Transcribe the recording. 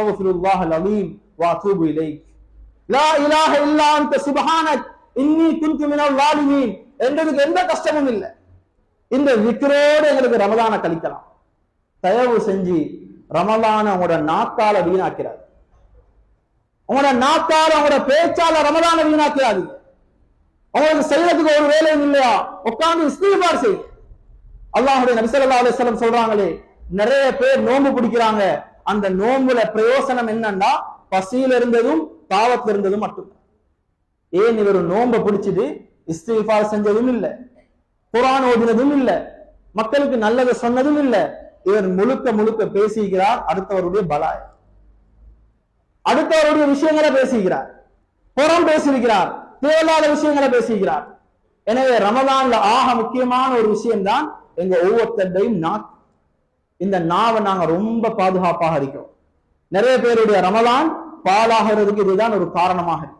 அஸ்தக்ஃபிருல்லாஹ் அலீம். வ அத்தூபு இலைக். லா இலாஹ இல்லா அன்த சுப்ஹானக். இன்னி குன்து மினல் ஸாலிமீன். என்றதுக்கு எந்த கஷ்டமும் இல்லை. இந்த விக்கிரோடு எங்களுக்கு ரமதான கழிக்கலாம். தயவு செஞ்சு ரமதான உங்களோட நாக்கால வீணாக்கிறாரு உங்களோட நாக்கால உங்களோட பேச்சால ரமதான வீணாக்கிறாரு உங்களுக்கு செய்யறதுக்கு ஒரு வேலையும் இல்லையா? உட்கார்ந்து இஸ்திஃபார் செய்ய அல்லாஹுடைய நபி ஸல்லல்லாஹு சொல்றாங்களே நிறைய பேர் நோன்பு பிடிக்கிறாங்க. அந்த நோன்புல பிரயோசனம் என்னன்னா பசியில இருந்ததும் பாவத்துல இருந்ததும் மட்டும் ஏன் இவர் நோன்பை பிடிச்சது இஸ்திஃபார் செஞ்சதும் இல்லை குரான் ஓதினதும் இல்லை மக்களுக்கு நல்லதை சொன்னதும் இல்லை இவர் முழுக்க முழுக்க பேசுகிறார் அடுத்தவருடைய பலாய். அடுத்தவருடைய விஷயங்களை பேசுகிறார் புறம் பேசியிருக்கிறார். தேவையில்லாத விஷயங்களை பேசுகிறார் எனவே ரமதான்ல ஆக முக்கியமான ஒரு விஷயம் தான் எங்க ஒவ்வொருத்தரையும் நாக்கு இந்த நாவை நாங்க ரொம்ப பாதுகாப்பாக இருக்கிறோம் நிறைய பேருடைய ரமலான் பாலாகிறதுக்கு இதுதான் ஒரு காரணமாக இருக்கு.